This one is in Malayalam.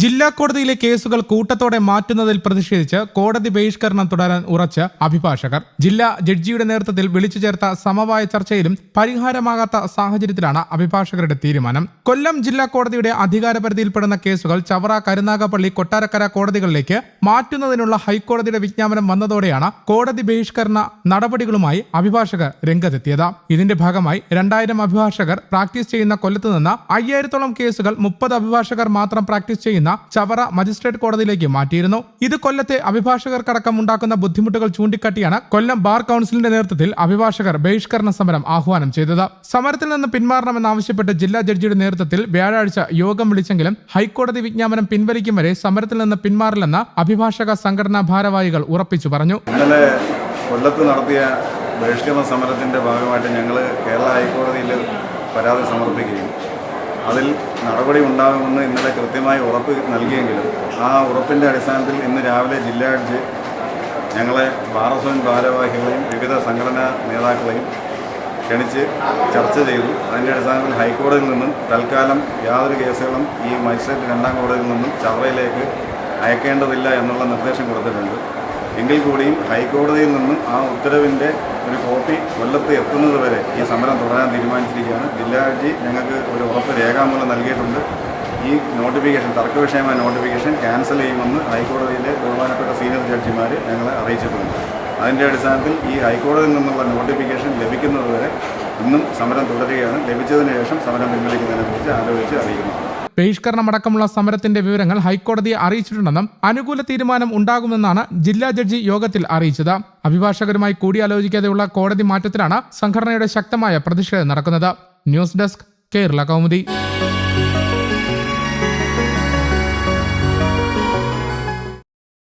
ജില്ലാ കോടതിയിലെ കേസുകൾ കൂട്ടത്തോടെ മാറ്റുന്നതിൽ പ്രതിഷേധിച്ച് കോടതി ബഹിഷ്കരണം തുടരാൻ ഉറച്ച അഭിഭാഷകർ. ജില്ലാ ജഡ്ജിയുടെ നേതൃത്വത്തിൽ വിളിച്ചു ചേർത്ത സമവായ ചർച്ചയിലും പരിഹാരമാകാത്ത സാഹചര്യത്തിലാണ് അഭിഭാഷകരുടെ തീരുമാനം. കൊല്ലം ജില്ലാ കോടതിയുടെ അധികാരപരിധിയിൽപ്പെടുന്ന കേസുകൾ ചവറ കരുനാഗപ്പള്ളി കൊട്ടാരക്കര കോടതികളിലേക്ക് മാറ്റുന്നതിനുള്ള ഹൈക്കോടതിയുടെ വിജ്ഞാപനം വന്നതോടെയാണ് കോടതി ബഹിഷ്കരണ നടപടികളുമായി അഭിഭാഷകർ രംഗത്തെത്തിയത്. ഇതിന്റെ ഭാഗമായി രണ്ടായിരം അഭിഭാഷകർ പ്രാക്ടീസ് ചെയ്യുന്ന കൊല്ലത്ത് നിന്ന് അയ്യായിരത്തോളം കേസുകൾ മുപ്പത് അഭിഭാഷകർ മാത്രം പ്രാക്ടീസ് ചെയ്യുന്ന. ചവറ മജിസ്ട്രേറ്റ് കോടതിയിലേക്ക് മാറ്റിയിരുന്നു. ഇത് കൊല്ലത്തെ അഭിഭാഷകർക്കടക്കം ഉണ്ടാക്കുന്ന ബുദ്ധിമുട്ടുകൾ ചൂണ്ടിക്കാട്ടിയാണ് കൊല്ലം ബാർ കൌൺസിലിന്റെ നേതൃത്വത്തിൽ അഭിഭാഷകർ ബഹിഷ്കരണ സമരം ആഹ്വാനം ചെയ്തത്. സമരത്തിൽ നിന്ന് പിന്മാറണമെന്നാവശ്യപ്പെട്ട് ജില്ലാ ജഡ്ജിയുടെ നേതൃത്വത്തിൽ വ്യാഴാഴ്ച യോഗം വിളിച്ചെങ്കിലും ഹൈക്കോടതി വിജ്ഞാപനം പിൻവലിക്കും വരെ സമരത്തിൽ നിന്ന് പിന്മാറില്ലെന്ന് അഭിഭാഷക സംഘടനാ ഭാരവാഹികൾ ഉറപ്പിച്ചു പറഞ്ഞു. ഇന്നലെ കൊല്ലത്ത് നടത്തിയ ബഹിഷ്കരണ സമരത്തിന്റെ ഭാഗമായിട്ട് ഞങ്ങൾ കേരള ഹൈക്കോടതിയിൽ പരാതി സമർപ്പിക്കുകയും അതിൽ നടപടി ഉണ്ടാകുമെന്ന് ഇന്നലെ കൃത്യമായി ഉറപ്പ് നൽകിയെങ്കിലും ആ ഉറപ്പിന്റെ അടിസ്ഥാനത്തിൽ ഇന്ന് രാവിലെ ജില്ലാ ജഡ്ജ് ഞങ്ങളെ ബാറസോൻ ഭാരവാഹികളെയും വിവിധ സംഘടനാ നേതാക്കളെയും ക്ഷണിച്ച് ചർച്ച ചെയ്തു. അതിന്റെ അടിസ്ഥാനത്തിൽ ഹൈക്കോടതിയിൽ നിന്നും തൽക്കാലം യാതൊരു കേസുകളും ഈ മജിസ്ട്രേറ്റ് രണ്ടാം കോടതിയിൽ നിന്നും ചവറയിലേക്ക് അയക്കേണ്ടതില്ല എന്നുള്ള നിർദ്ദേശം കൊടുത്തിട്ടുണ്ട്. എങ്കിൽ കൂടിയും ഹൈക്കോടതിയിൽ നിന്നും ആ ഉത്തരവിന്റെ ഒരു കോപ്പി കൊല്ലത്ത് എത്തുന്നത് വരെ ഈ സമരം തുടരാൻ തീരുമാനിച്ചിരിക്കുകയാണ്. ജില്ലാ ജി ഞങ്ങൾക്ക് ഒരു ഉറപ്പ് രേഖാമൂലം നൽകിയിട്ടുണ്ട്. ഈ നോട്ടിഫിക്കേഷൻ തർക്കവിഷയമായ നോട്ടിഫിക്കേഷൻ ക്യാൻസൽ ചെയ്യുമെന്ന് ഹൈക്കോടതിയിലെ ബഹുമാനപ്പെട്ട സീനിയർ ജഡ്ജിമാർ ഞങ്ങളെ അറിയിച്ചിട്ടുണ്ട്. അതിന്റെ അടിസ്ഥാനത്തിൽ ഈ ഹൈക്കോടതിയിൽ നിന്നുള്ള നോട്ടിഫിക്കേഷൻ ലഭിക്കുന്നതുവരെ ഇന്നും സമരം തുടരുകയാണ്. ലഭിച്ചതിന് ശേഷം സമരം പിൻവലിക്കുന്നതിനെക്കുറിച്ച് ആലോചിച്ച് അറിയിക്കുന്നു. ബഹിഷ്കരണമടക്കമുള്ള സമരത്തിന്റെ വിവരങ്ങൾ ഹൈക്കോടതിയെ അറിയിച്ചിട്ടുണ്ടെന്നും അനുകൂല തീരുമാനം ഉണ്ടാകുമെന്നാണ് ജില്ലാ ജഡ്ജി യോഗത്തിൽ അറിയിച്ചത്. അഭിഭാഷകരുമായി കൂടിയാലോചിക്കാതെയുള്ള കോടതി മാറ്റത്തിലാണ് സംഘടനയുടെ ശക്തമായ പ്രതിഷേധം നടക്കുന്നത്. News desk Kerala Kaumudi.